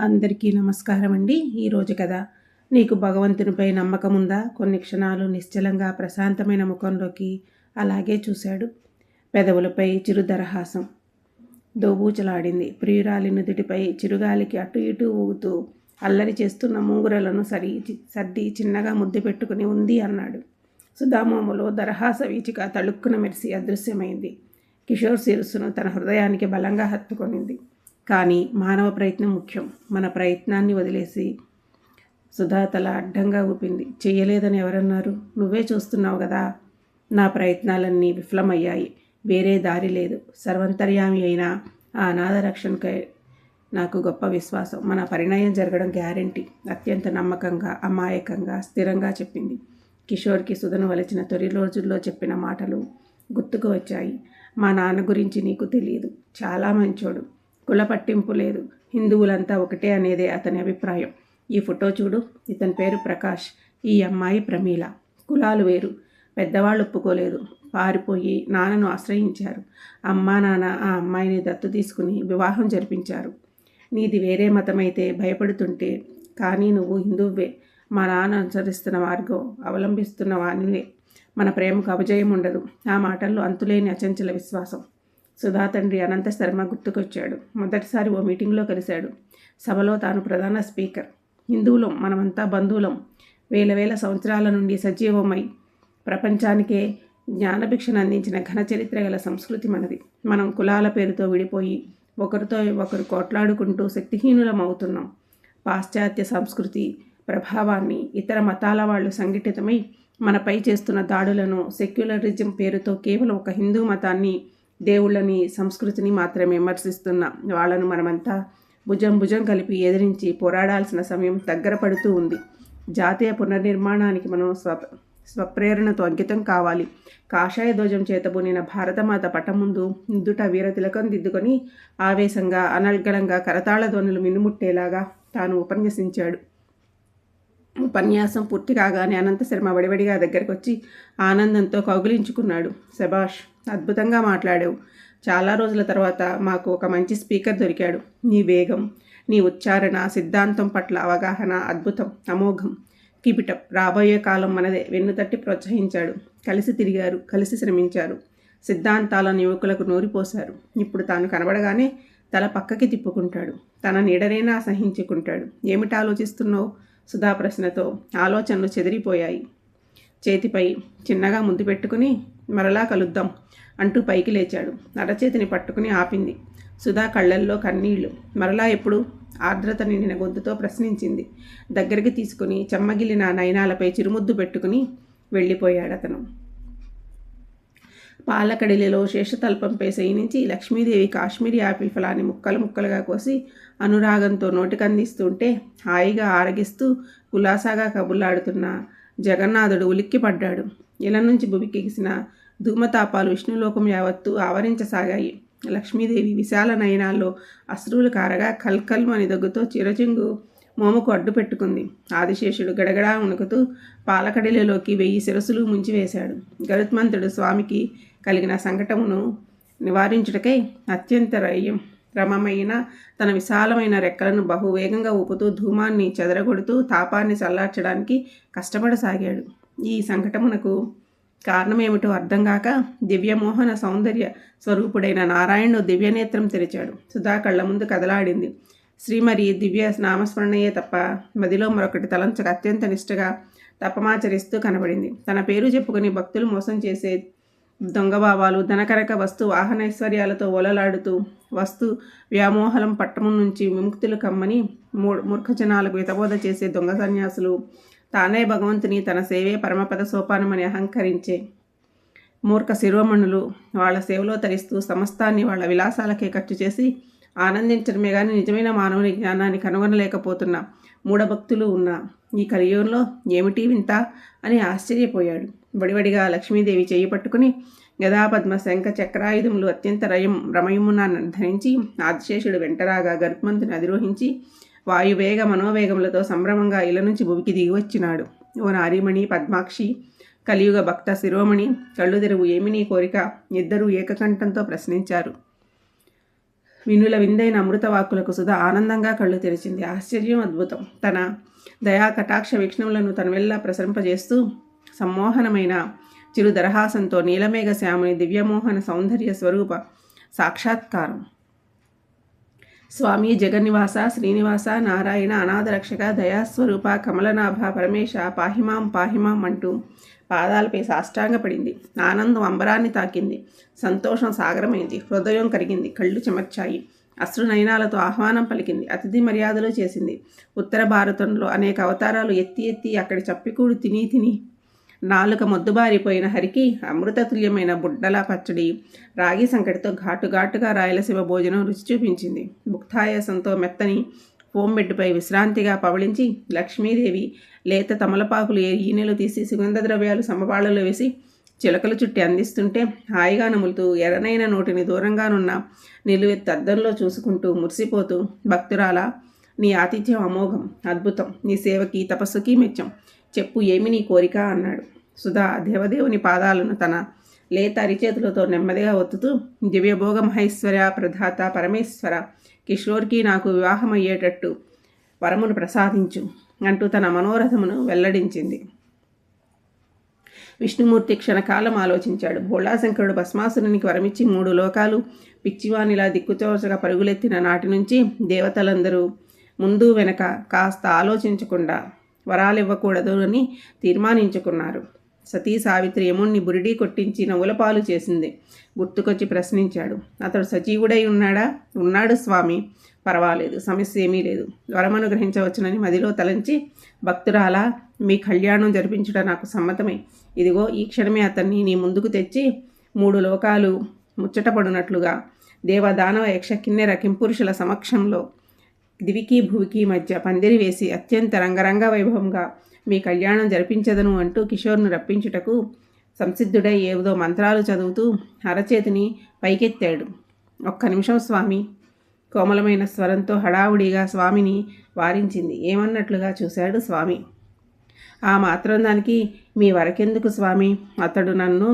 అందరికీ నమస్కారం అండి ఈరోజు కథ నీకు భగవంతునిపై నమ్మకం ఉందా కొన్ని క్షణాలు నిశ్చలంగా ప్రశాంతమైన ముఖంలోకి అలాగే చూశాడు. పెదవులపై చిరుదరహాసం దోబూచలాడింది. ప్రియురాలి నుదుటిపై చిరుగాలికి అటు ఇటు ఊగుతూ అల్లరి చేస్తున్న మూగురలను సరి సర్ది చిన్నగా ముద్దు పెట్టుకుని ఉంది అన్నాడు. సుధామోములో దరహాస వీచిక తళుక్కున మెరిసి అదృశ్యమైంది. కిషోర్ శిరస్సును తన హృదయానికి బలంగా హత్తుకొనింది. కానీ మానవ ప్రయత్నం ముఖ్యం. మన ప్రయత్నాన్ని వదిలేసి సుధా తల అడ్డంగా ఊపింది. చేయలేదని ఎవరన్నారు? నువ్వే చూస్తున్నావు కదా నా ప్రయత్నాలన్నీ విఫలమయ్యాయి. వేరే దారి లేదు. సర్వంతర్యామి అయిన ఆ అనాథ రక్షణకై నాకు గొప్ప విశ్వాసం. మన పరిణయం జరగడం గ్యారంటీ. అత్యంత నమ్మకంగా అమాయకంగా స్థిరంగా చెప్పింది. కిషోర్కి సుధను వలచిన తొలి రోజుల్లో చెప్పిన మాటలు గుర్తుకు వచ్చాయి. మా నాన్న గురించి నీకు తెలియదు. చాలా మంచోడు. కుల పట్టింపు లేదు. హిందువులంతా ఒకటే అనేదే అతని అభిప్రాయం. ఈ ఫోటో చూడు ఇతని పేరు ప్రకాష్ ఈ అమ్మాయి ప్రమీల. కులాలు వేరు పెద్దవాళ్ళు ఒప్పుకోలేదు. పారిపోయి నాన్నను ఆశ్రయించారు. అమ్మా నాన్న ఆ అమ్మాయిని దత్తు తీసుకుని వివాహం జరిపించారు. నీది వేరే మతమైతే భయపడుతుంటే కానీ నువ్వు హిందువువే. మా నాన్న అనుసరిస్తున్న మార్గం అవలంబిస్తున్న వానివే. మన ప్రేమకు అపజయం ఉండదు ఆ మాటల్లో అంతులేని అచంచల విశ్వాసం. సుధా తండ్రి అనంత శర్మ గుర్తుకొచ్చాడు. మొదటిసారి ఓ మీటింగ్లో కలిశాడు. సభలో తాను ప్రధాన స్పీకర్. హిందువులం మనమంతా బంధువులం. వేల వేల సంవత్సరాల నుండి సజీవమై ప్రపంచానికే జ్ఞానభిక్షను అందించిన ఘన చరిత్ర గల సంస్కృతి మనది. మనం కులాల పేరుతో విడిపోయి ఒకరితో ఒకరు కొట్లాడుకుంటూ శక్తిహీనులం అవుతున్నాం పాశ్చాత్య సంస్కృతి ప్రభావాన్ని ఇతర మతాల వాళ్ళు సంఘటితమై మనపై చేస్తున్న దాడులను సెక్యులరిజం పేరుతో కేవలం ఒక హిందూ మతాన్ని దేవుళ్ళని సంస్కృతిని మాత్రమే విమర్శిస్తున్న వాళ్ళను మనమంతా భుజం భుజం కలిపి ఎదిరించి పోరాడాల్సిన సమయం దగ్గర పడుతూ ఉంది. జాతీయ పునర్నిర్మాణానికి మనం స్వ స్వప్రేరణతో అంకితం కావాలి. కాషాయ ధ్వజం చేతబూనిన భారతమాత పటం ముందు నుదుట వీరతిలకం దిద్దుకొని ఆవేశంగా అనర్గళంగా కరతాళ ధ్వనులు మిన్నుముట్టేలాగా తాను ఉపన్యసించాడు. ఉపన్యాసం పూర్తి కాగానే అనంత శర్మ వడివడిగా దగ్గరకు వచ్చి ఆనందంతో కౌగిలించుకున్నాడు. శభాష్ అద్భుతంగా మాట్లాడావు. చాలా రోజుల తర్వాత మాకు ఒక మంచి స్పీకర్ దొరికాడు. నీ వేగం నీ ఉచ్చారణ సిద్ధాంతం పట్ల అవగాహన అద్భుతం అమోఘం కిపిటప్ రాబోయే కాలం మనదే వెన్నుతట్టి ప్రోత్సహించాడు. కలిసి తిరిగారు కలిసి శ్రమించారు. సిద్ధాంతాలను యువకులకు నూరిపోశారు. ఇప్పుడు తాను కనబడగానే తల పక్కకి తిప్పుకుంటాడు. తన నీడనైనా అసహించుకుంటాడు ఏమిటి ఆలోచిస్తున్నావు? సుధా ప్రశ్నతో ఆలోచనలు చెదిరిపోయాయి. చేతిపై చిన్నగా ముద్దు పెట్టుకుని మరలా కలుద్దాం అంటూ పైకి లేచాడు. అరచేతిని పట్టుకుని ఆపింది. సుధా కళ్ళల్లో కన్నీళ్ళు. మరలా ఎప్పుడు? ఆర్ద్రత నిండిన గొంతుతో ప్రశ్నించింది. దగ్గరికి తీసుకుని చెమ్మగిలిన నయనాలపై చిరుముద్దు పెట్టుకుని వెళ్ళిపోయాడు అతను పాలకడిలిలో శేషతల్పంపై శయనించి లక్ష్మీదేవి కాశ్మీరీ యాపిల్ ఫలాన్ని ముక్కలు ముక్కలుగా కోసి అనురాగంతో నోటికందిస్తుంటే హాయిగా ఆరగిస్తూ కులాసాగా కబుల్లాడుతున్న జగన్నాథుడు ఉలిక్కిపడ్డాడు. ఇల నుంచి భువికెగిసిన ధూమతాపాలు విష్ణులోకం యావత్తు ఆవరించసాగాయి. లక్ష్మీదేవి విశాల నయనాల్లో అశ్రువులు కారగా కల్కల్ అని దగ్గుతో చిరచింగు మోముకు అడ్డు పెట్టుకుంది. ఆదిశేషుడు గడగడా ఉణుకుతూ పాలకడిలోకి వెయ్యి శిరసులు ముంచివేశాడు. గరుత్మంతుడు స్వామికి కలిగిన సంకటమును నివారించుటకై అత్యంత రయ్యం క్రమమైన తన విశాలమైన రెక్కలను బహువేగంగా ఊపుతూ ధూమాన్ని చెదరగొడుతూ తాపాన్ని చల్లార్చడానికి కష్టపడసాగాడు. ఈ సంకటమునకు కారణమేమిటో అర్థం కాక దివ్యమోహన సౌందర్య స్వరూపుడైన నారాయణుడు దివ్యనేత్రం తెరిచాడు. సుధా కళ్ళ ముందు కదలాడింది. శ్రీమరి దివ్య నామస్మరణయే తప్ప మదిలో మరొకటి తలంచక అత్యంత నిష్ఠగా తపమాచరిస్తూ కనబడింది. తన పేరు చెప్పుకుని భక్తులు మోసం చేసే దొంగభావాలు ధనకరక వస్తు వాహనైశ్వర్యాలతో ఓలలాడుతూ వస్తు వ్యామోహలం పట్టణం నుంచి విముక్తులు కమ్మని మూర్ఖజనాలకు హితబోధ చేసే దొంగ సన్యాసులు తానే భగవంతుని తన సేవే పరమపద సోపానమని అహంకరించే మూర్ఖ శిరోమణులు వాళ్ళ సేవలో తరిస్తూ సమస్తాన్ని వాళ్ళ విలాసాలకే ఖర్చు చేసి ఆనందించడమే కానీ నిజమైన మానవుని జ్ఞానాన్ని కనుగొనలేకపోతున్న మూఢభక్తులు ఉన్న ఈ కలియుగంలో ఏమిటి వింత అని ఆశ్చర్యపోయాడు. బడివడిగా లక్ష్మీదేవి చేయి పట్టుకుని గదాపద్మ శంఖ చక్రాయుధములు అత్యంత రయం రమయమున ధరించి ఆదిశేషుడు వెంటరాగా గర్భమంతుని అధిరోహించి వాయువేగ మనోవేగములతో సంభ్రమంగా ఇల నుంచి భూమికి దిగి వచ్చినాడు. ఓ నారీమణి పద్మాక్షి కలియుగ భక్త శిరోమణి కళ్ళు తెరువు ఏమి నీ కోరిక? ఇద్దరూ ఏకకంఠంతో ప్రశ్నించారు. వినుల విందైన అమృతవాక్కులకు సుధా ఆనందంగా కళ్ళు తెరిచింది. ఆశ్చర్యం అద్భుతం. తన దయా కటాక్ష వీక్షణములను తన వెళ్ళ ప్రసరింపజేస్తూ సమ్మోహనమైన చిరు దరహాసంతో నీలమేఘ శ్యాముని దివ్యమోహన సౌందర్య స్వరూప సాక్షాత్కారం. స్వామి జగన్నివాస శ్రీనివాస నారాయణ అనాథరక్షక దయాస్వరూప కమలనాభ పరమేశ పాహిమాం పాహిమాం అంటూ పాదాలపై సాష్టాంగపడింది. ఆనందం అంబరాన్ని తాకింది. సంతోషం సాగరమైంది. హృదయం కరిగింది. కళ్ళు చెమర్చాయి. అశ్రు నయనాలతో ఆహ్వానం పలికింది. అతిథి మర్యాదలు చేసింది. ఉత్తర భారతంలో అనేక అవతారాలు ఎత్తి ఎత్తి అక్కడి చప్పికూడు తిని తిని నాలుక మొద్దుబారిపోయిన హరికి అమృతతుల్యమైన బుడ్డల పచ్చడి రాగి సంకటితో ఘాటు ఘాటుగా రాయలసీమ భోజనం రుచి చూపించింది. ముక్తాయాసంతో మెత్తని ఫోమ్ బెడ్పై విశ్రాంతిగా పవళించి లక్ష్మీదేవి లేత తమలపాకులు ఈనెలు తీసి సుగంధ ద్రవ్యాలు సమపాళ్ళలో వేసి చిలకలు చుట్టి అందిస్తుంటే హాయిగా నములుతూ ఎర్రనైన నోటిని దూరంగానున్న నిలువెత్తి అద్దంలో చూసుకుంటూ మురిసిపోతూ భక్తురాల నీ ఆతిథ్యం అమోఘం అద్భుతం నీ సేవకి తపస్సుకి మెచ్చం. చెప్పు ఏమి నీ కోరిక? అన్నాడు. సుధా దేవదేవుని పాదాలను తన లేత అరిచేతులతో నెమ్మదిగా ఒత్తుతూ దివ్యభోగ మహేశ్వర ప్రధాత పరమేశ్వర కిషోర్కి నాకు వివాహం అయ్యేటట్టు వరమును ప్రసాదించు అంటూ తన మనోరథమును వెల్లడించింది. విష్ణుమూర్తి క్షణకాలం ఆలోచించాడు. భోళాశంకరుడు భస్మాసురునికి వరమిచ్చి మూడు లోకాలు పిచ్చివానిలా దిక్కుచోచగా పరుగులెత్తిన నాటి నుంచి దేవతలందరూ ముందు వెనక కాస్త ఆలోచించకుండా వరాలివ్వకూడదు అని తీర్మానించుకున్నారు. సతీ సావిత్రి యముణ్ణి బురిడీ కొట్టించి నవ్వులపాలు చేసింది. గుర్తుకొచ్చి ప్రశ్నించాడు. అతడు సజీవుడై ఉన్నాడా? ఉన్నాడు స్వామి. పర్వాలేదు సమస్య ఏమీ లేదు. వరమను గ్రహించవచ్చునని మదిలో తలంచి భక్తురాలా మీ కళ్యాణం జరిపించుట నాకు సమ్మతమే. ఇదిగో ఈ క్షణమే అతన్ని నీ ముందుకు తెచ్చి మూడు లోకాలు ముచ్చటపడినట్లుగా. దేవదానవ యక్ష కిన్నెర కింపురుషుల సమక్షంలో దివికి భువికి మధ్య పందిరి వేసి అత్యంత రంగరంగ వైభవంగా మీ కళ్యాణం జరిపించదను అంటూ కిషోర్ను రప్పించుటకు సంసిద్ధుడై ఏదో మంత్రాలు చదువుతూ అరచేతిని పైకెత్తాడు. ఒక్క నిమిషం స్వామి! కోమలమైన స్వరంతో హడావుడిగా స్వామిని వారించింది. ఏమన్నట్లుగా చూశాడు స్వామి? ఆ మాత్రం దానికి మీ వరకెందుకు స్వామి? అతడు నన్ను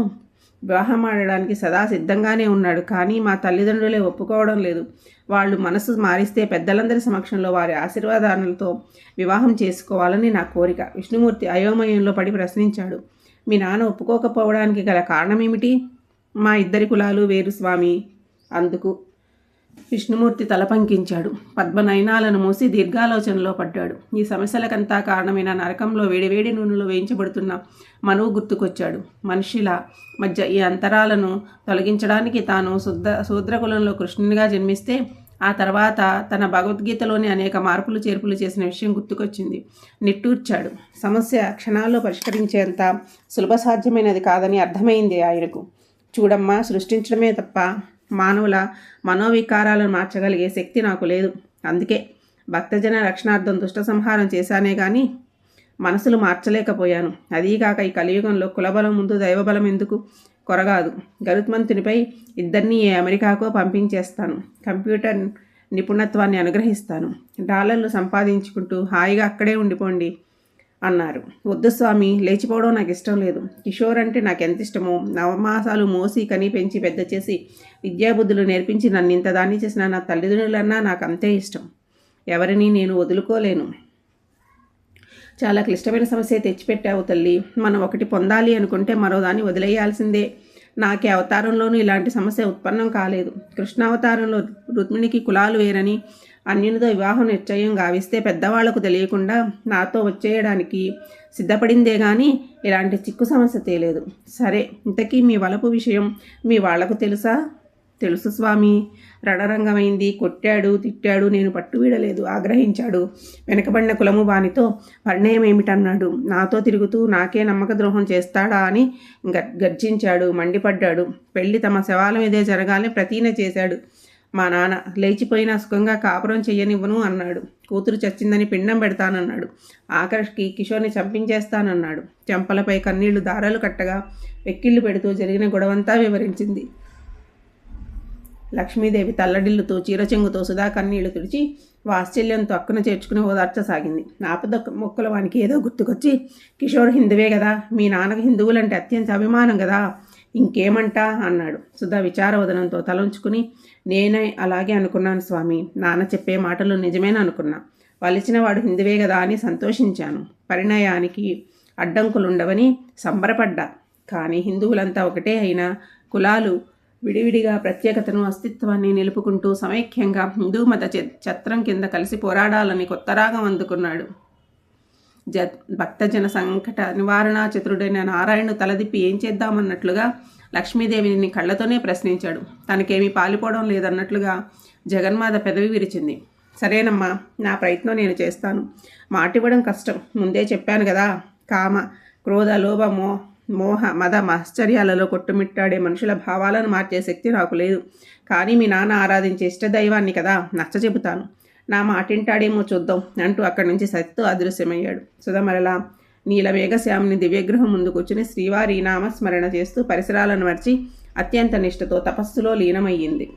వివాహం ఆడడానికి సదా సిద్ధంగానే ఉన్నాడు. కానీ మా తల్లిదండ్రులే ఒప్పుకోవడం లేదు. వాళ్ళు మనసు మారిస్తే పెద్దలందరి సమక్షంలో వారి ఆశీర్వాదాలతో వివాహం చేసుకోవాలని నా కోరిక. విష్ణుమూర్తి అయోమయంలో పడి ప్రశ్నించాడు. మీ నాన్న ఒప్పుకోకపోవడానికి గల కారణమేమిటి? మా ఇద్దరి కులాలు వేరు స్వామి. అందుకు విష్ణుమూర్తి తలపంకించాడు పద్మనయనాలను మూసి దీర్ఘాలోచనలో పడ్డాడు. ఈ సమస్యలకంతా కారణమైన నరకంలో వేడివేడి నూనెలో వేయించబడుతున్న మనువు గుర్తుకొచ్చాడు. మనిషిల మధ్య ఈ అంతరాలను తొలగించడానికి తాను శుద్ధ శూద్రకులంలో కృష్ణునిగా జన్మిస్తే ఆ తర్వాత తన భగవద్గీతలోని అనేక మార్పులు చేర్పులు చేసిన విషయం గుర్తుకొచ్చింది. నిట్టూర్చాడు. సమస్య క్షణాల్లో పరిష్కరించేంత సులభ సాధ్యమైనది కాదని అర్థమైంది ఆయనకు. చూడమ్మా సృష్టించడమే తప్ప మానవుల మనోవికారాలను మార్చగలిగే శక్తి నాకు లేదు. అందుకే భక్తజన రక్షణార్థం దుష్ట సంహారం చేశానే కానీ మనసులు మార్చలేకపోయాను. అదీగాక ఈ కలియుగంలో కులబలం ముందు దైవబలం ఎందుకు? కొరగాదు. గరుత్మంతునిపై ఇద్దరినీ అమెరికాకో పంపించేస్తాను. కంప్యూటర్ నిపుణత్వాన్ని అనుగ్రహిస్తాను. డాలర్లు సంపాదించుకుంటూ హాయిగా అక్కడే ఉండిపోండి అన్నారు. వద్దు స్వామి లేచిపోవడం నాకు ఇష్టం లేదు. కిషోర్ అంటే నాకు ఎంత ఇష్టమో నవమాసాలు మోసి కని పెంచి పెద్ద చేసి విద్యాబుద్ధులు నేర్పించి నన్ను ఇంత దాన్ని చేసిన నా తల్లిదండ్రులన్నా నాకు అంతే ఇష్టం. ఎవరిని నేను వదులుకోలేను. చాలా క్లిష్టమైన సమస్య తెచ్చిపెట్టావు తల్లి. మనం ఒకటి పొందాలి అనుకుంటే మరో దాన్ని వదిలేయాల్సిందే. నాకే అవతారంలోనూ ఇలాంటి సమస్య ఉత్పన్నం కాలేదు. కృష్ణావతారంలో రుక్మిణికి కులాలు వేరని అన్యునితో వివాహం నిశ్చయం గావిస్తే పెద్దవాళ్ళకు తెలియకుండా నాతో వచ్చేయడానికి సిద్ధపడిందే కానీ ఇలాంటి చిక్కు సమస్య తేలేదు. సరే ఇంతకీ మీ వలపు విషయం మీ వాళ్ళకు తెలుసా? తెలుసు స్వామి. రణరంగమైంది. కొట్టాడు తిట్టాడు నేను పట్టు వీడలేదు ఆగ్రహించాడు. వెనకబడిన కులము వానితో పరిణయం ఏమిటన్నాడు నాతో తిరుగుతూ నాకే నమ్మక ద్రోహం చేస్తాడా? అని గర్జించాడు. మండిపడ్డాడు. పెళ్ళి తమ శవాల మీదే జరగాలని ప్రతీన చేశాడు. మా నాన్న లేచిపోయినా సుఖంగా కాపురం చెయ్యనివ్వను అన్నాడు. కూతురు చచ్చిందని పిండం పెడతానన్నాడు. ఆకర్ష్కి కిషోర్ని చంపించేస్తానన్నాడు. చెంపలపై కన్నీళ్ళు దారాలు కట్టగా వెక్కిళ్ళు పెడుతూ జరిగిన గొడవంతా వివరించింది. లక్ష్మీదేవి తల్లడిల్లుతూ చీరచెంగుతో సుధాకర్ నీళ్ళు తుడిచి వాత్సల్యంతో అక్కున చేర్చుకుని ఓదార్చసాగింది. ఆపద మొక్కల వానికి ఏదో గుర్తుకొచ్చి కిషోర్ హిందువే కదా మీ నాన్నకు హిందువులంటే అత్యంత అభిమానం కదా ఇంకేమంటా? అన్నాడు. సుధా విచారవదనంతో తలంచుకుని నేనే అలాగే అనుకున్నాను స్వామి. నాన్న చెప్పే మాటలు నిజమేనా అనుకున్నా. వలిచిన వాడు హిందువే కదా అని సంతోషించాను. పరిణయానికి అడ్డంకులుండవని సంబరపడ్డా. కానీ హిందువులంతా ఒకటే అయినా కులాలు విడివిడిగా ప్రత్యేకతను అస్తిత్వాన్ని నిలుపుకుంటూ సమైక్యంగా హిందూ మత ఛత్రం కింద కలిసి పోరాడాలని కొత్త రాగం అందుకున్నాడు. జ భక్తజన సంకట నివారణ చతురుడైన నారాయణ తలదిప్పి ఏం చేద్దామన్నట్లుగా లక్ష్మీదేవిని కళ్ళతోనే ప్రశ్నించాడు. తనకేమీ పాలిపోవడం లేదన్నట్లుగా జగన్మాత పెదవి విరిచింది. సరేనమ్మా నా ప్రయత్నం నేను చేస్తాను. మాటివ్వడం కష్టం. ముందే చెప్పాను కదా. కామ క్రోధ లోభ మో మోహ మద ఆశ్చర్యాలలో కొట్టుమిట్టాడే మనుషుల భావాలను మార్చే శక్తి నాకు లేదు. కానీ మీ నాన్న ఆరాధించే ఇష్టదైవాన్ని కదా నచ్చ చెబుతాను. నా మాటింటాడేమో చూద్దాం అంటూ అక్కడి నుంచి సత్తు అదృశ్యమయ్యాడు. సుధమరలా వేగశ్యామిని దివ్యగృహం ముందు కూర్చుని శ్రీవారి నామస్మరణ చేస్తూ పరిసరాలను మర్చి అత్యంత నిష్ఠతో తపస్సులో లీనమయ్యింది.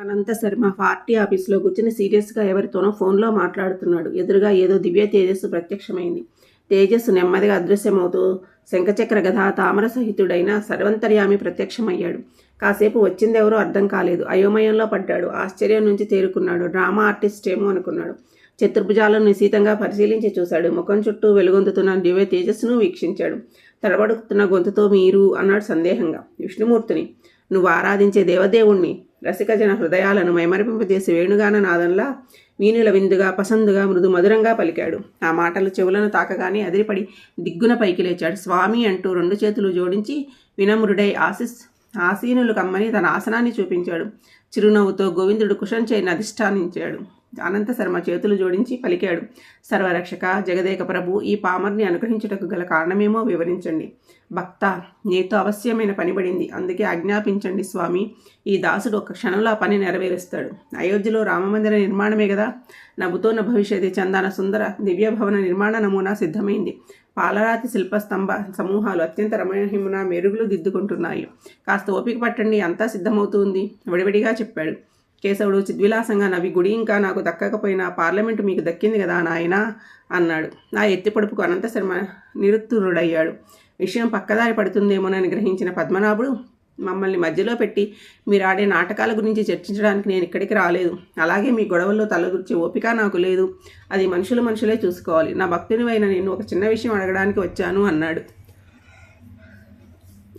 అనంత శర్మ పార్టీ ఆఫీస్లో కూర్చుని సీరియస్గా ఎవరితోనో ఫోన్లో మాట్లాడుతున్నాడు. ఎదురుగా ఏదో దివ్య తేజస్సు ప్రత్యక్షమైంది. తేజస్సు నెమ్మదిగా అదృశ్యమవుతూ శంఖచక్ర గధ తామర సహితుడైన సర్వంతర్యామి ప్రత్యక్షమయ్యాడు. కాసేపు వచ్చిందెవరో అర్థం కాలేదు. అయోమయంలో పడ్డాడు. ఆశ్చర్యం నుంచి తేరుకున్నాడు. డ్రామా ఆర్టిస్ట్ ఏమో అనుకున్నాడు. చతుర్భుజాలను నిశీతంగా పరిశీలించి చూశాడు. ముఖం చుట్టూ వెలుగొందుతున్న దివ్య తేజస్సును వీక్షించాడు. తడబడుతున్న గొంతుతో మీరు అన్నాడు సందేహంగా. విష్ణుమూర్తిని నువ్వు ఆరాధించే దేవదేవుణ్ణి రసికజన హృదయాలను మైమరిపింపజేసి వేణుగాన నాదంలా వీణుల విందుగా పసందుగా మృదు మధురంగా పలికాడు. ఆ మాటలు చెవులను తాకగానే అదిరిపడి దిగ్గున పైకి లేచాడు. స్వామి అంటూ రెండు చేతులు జోడించి వినమ్రుడై ఆశిస్ ఆసీనులు కమ్మని తన ఆసనాన్ని చూపించాడు. చిరునవ్వుతో గోవిందుడు కుషంచేయిని అధిష్టానించాడు. అనంత శర్మ చేతులు జోడించి పలికాడు. సర్వరక్షక జగదేక ప్రభు ఈ పామర్ని అనుగ్రహించుటకు గల కారణమేమో వివరించండి. భక్త నీతో అవశ్యమైన పని పడింది. అందుకే ఆజ్ఞాపించండి స్వామి. ఈ దాసుడు ఒక క్షణంలో పని నెరవేరుస్తాడు. అయోధ్యలో రామమందిర నిర్మాణమే కదా నభుతోన భవిష్యత్ చందాన సుందర దివ్య భవన నిర్మాణ నమూనా సిద్ధమైంది. పాలరాతి శిల్పస్తంభ సమూహాలు అత్యంత రమణహిమున మెరుగులు దిద్దుకుంటున్నాయి. కాస్త ఓపిక పట్టండి అంతా సిద్ధమవుతుంది విడివిడిగా చెప్పాడు. కేశవుడు చిద్విలాసంగా నవి గుడి ఇంకా నాకు దక్కకపోయినా పార్లమెంటు మీకు దక్కింది కదా నాయన అన్నాడు. నా ఎత్తిపడుపుకు అనంత శర్మ నిరుత్తురుడయ్యాడు. విషయం పక్కదారి పడుతుందేమోనని గ్రహించిన పద్మనాభుడు మమ్మల్ని మధ్యలో పెట్టి మీరు ఆడే నాటకాల గురించి చర్చించడానికి నేను ఇక్కడికి రాలేదు. అలాగే మీ గొడవల్లో తలగుర్చే ఓపిక నాకు లేదు. అది మనుషులు మనుషులే చూసుకోవాలి. నా భక్తునివైన నేను ఒక చిన్న విషయం అడగడానికి వచ్చాను అన్నాడు.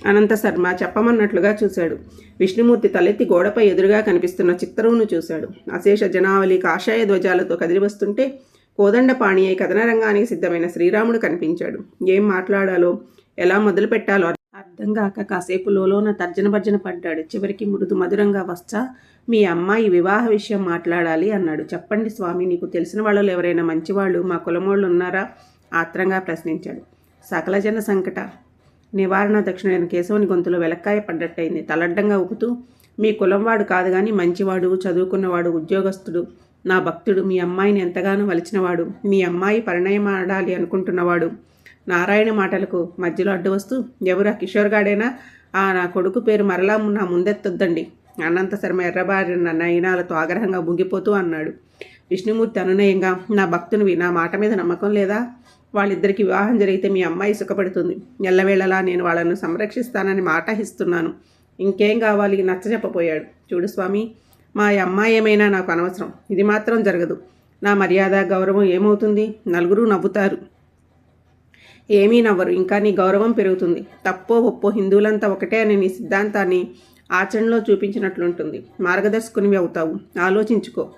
అనంత శర్మ చెప్పమన్నట్లుగా చూశాడు. విష్ణుమూర్తి తలెత్తి గోడపై ఎదురుగా కనిపిస్తున్న చిత్రవును చూశాడు. అశేష జనావళి కాషాయ ధ్వజాలతో కదిలివస్తుంటే కోదండపాణి అయి కథన రంగానికి సిద్ధమైన శ్రీరాముడు కనిపించాడు. ఏం మాట్లాడాలో ఎలా మొదలు పెట్టాలో అర్థం కాక కాసేపు లోలోన తర్జన భర్జన పడ్డాడు. చివరికి మృదు మధురంగా వచ్చా మీ అమ్మాయి వివాహ విషయం మాట్లాడాలి అన్నాడు. చెప్పండి స్వామి నీకు తెలిసిన వాళ్ళు ఎవరైనా మంచివాళ్ళు మా కులమోళ్ళు ఉన్నారా ఆత్రంగా ప్రశ్నించాడు. సకల జన సంకట నివారణ దక్షిణైన కేశవుని గొంతులో వెలక్కాయ పడ్డట్టయింది. తలడ్డంగా ఊపుతూ మీ కులంవాడు కాదు కానీ మంచివాడు చదువుకున్నవాడు ఉద్యోగస్తుడు నా భక్తుడు మీ అమ్మాయిని ఎంతగానో వలిచినవాడు మీ అమ్మాయి పరిణయం ఆడాలి అనుకుంటున్నవాడు. నారాయణ మాటలకు మధ్యలో అడ్డు వస్తూ ఎవరా కిషోర్గాడేనా ఆ నా కొడుకు పేరు మరలా నా ముందెత్తొద్దండి. అనంత శర్మ ఎర్రబారిన నయనాలతో ఆగ్రహంగా ముగిపోతూ అన్నాడు. విష్ణుమూర్తి అనునయంగా నా భక్తునివి నా మాట మీద నమ్మకం లేదా? వాళ్ళిద్దరికి వివాహం జరిగితే మీ అమ్మాయి సుఖపడుతుంది. ఎల్లవేళలా నేను వాళ్ళను సంరక్షిస్తానని మాట ఇస్తున్నాను. ఇంకేం కావాలి? నచ్చచెప్పపోయాడు చూడు స్వామి మా అమ్మాయి ఏమైనా నాకు అనవసరం. ఇది మాత్రం జరగదు. నా మర్యాద గౌరవం ఏమవుతుంది? నలుగురు నవ్వుతారు. ఏమీ నవ్వరు. ఇంకా నీ గౌరవం పెరుగుతుంది. తప్పో ఒప్పో హిందువులంతా ఒకటే అని నీ సిద్ధాంతాన్ని ఆచరణలో చూపించినట్లుంటుంది. మార్గదర్శకునివి అవుతావు. ఆలోచించుకో.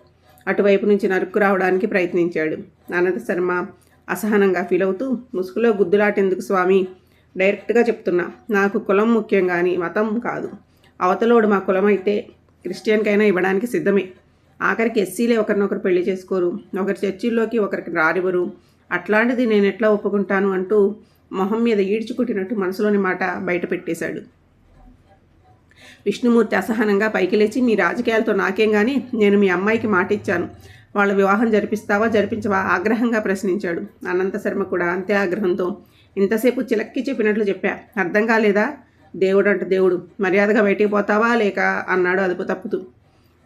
అటువైపు నుంచి నరుక్కు రావడానికి ప్రయత్నించాడు. అనంత శర్మ అసహనంగా ఫీల్ అవుతూ ముసుగులో గుద్దులాటెందుకు స్వామి డైరెక్ట్గా చెప్తున్నా. నాకు కులం ముఖ్యం కానీ మతం కాదు. అవతలోడు మా కులం అయితే క్రిస్టియన్కైనా ఇవ్వడానికి సిద్ధమే. ఆఖరికి ఎస్సీలే ఒకరినొకరు పెళ్ళి చేసుకోరు. ఒకరి చర్చిల్లోకి ఒకరికి రానివ్వరు. అట్లాంటిది నేను ఎట్లా ఒప్పుకుంటాను అంటూ మొహం మీద ఈడ్చుకుట్టినట్టు మనసులోని మాట బయట పెట్టేశాడు. విష్ణుమూర్తి అసహనంగా పైకి లేచి మీ రాజకీయాలతో నాకేం కానీ నేను మీ అమ్మాయికి మాట ఇచ్చాను వాళ్ళ వివాహం జరిపిస్తావా? జరిపించవా? ఆగ్రహంగా ప్రశ్నించాడు. అనంత శర్మ కూడా అంతే ఆగ్రహంతో ఇంతసేపు చిలక్కి చెప్పినట్లు చెప్పా. అర్థం కాలేదా? దేవుడు అంటే దేవుడు. మర్యాదగా బయటికి పోతావా లేక? అన్నాడు అదుపు తప్పుతూ.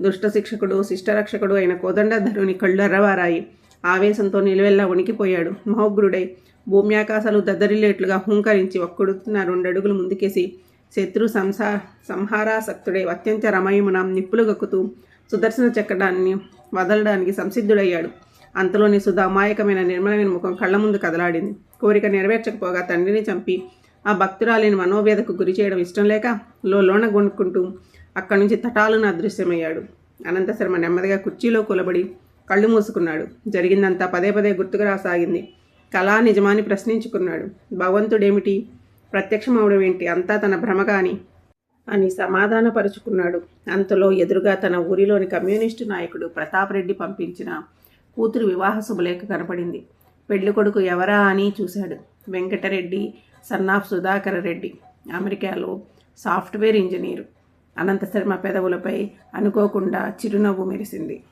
దుష్ట శిక్షకుడు శిష్టరక్షకుడు అయిన కోదండధరుని కళ్ళు ఎర్రవారాయి ఆవేశంతో నిలువెల్లా ఉనికిపోయాడు మహోగ్రుడై భూమి ఆకాశాలు దద్దరిల్లేట్లుగా హూంకరించి ఒక్కడుతున్న రెండడుగులు ముందుకేసి శత్రు సంసా సంహారాసక్తుడై అత్యంత రమయమున నిప్పులు గక్కుతూ సుదర్శన చక్రాన్ని వదలడానికి సంసిద్ధుడయ్యాడు. అంతలోని సుధా అమాయకమైన నిర్మలమైన ముఖం కళ్ళ ముందు కదలాడింది. కోరిక నెరవేర్చకపోగా తండ్రిని చంపి ఆ భక్తురాలిని మనోవేదకు గురి చేయడం ఇష్టం లేక లోన గొనుక్కుంటూ అక్కడి నుంచి తటాలున అదృశ్యమయ్యాడు. అనంతశర్మ నెమ్మదిగా కుర్చీలో కూలబడి కళ్ళు మూసుకున్నాడు. జరిగిందంతా పదే పదే గుర్తుకు రాసాగింది. కళా నిజమాని ప్రశ్నించుకున్నాడు. భగవంతుడేమిటి? ప్రత్యక్షమవడం ఏంటి? అంతా తన భ్రమ కానీ అని సమాధానపరుచుకున్నాడు. అంతలో ఎదురుగా తన ఊరిలోని కమ్యూనిస్టు నాయకుడు ప్రతాప్ రెడ్డి పంపించిన కూతురు వివాహ శుభలేఖ కనపడింది. పెళ్ళి కొడుకు ఎవరా అని చూశాడు. Venkatareddy son of Sudhakara Reddy. అమెరికాలో సాఫ్ట్వేర్ ఇంజనీరు. అనంతశర్మ పెదవులపై అనుకోకుండా చిరునవ్వు మెరిసింది.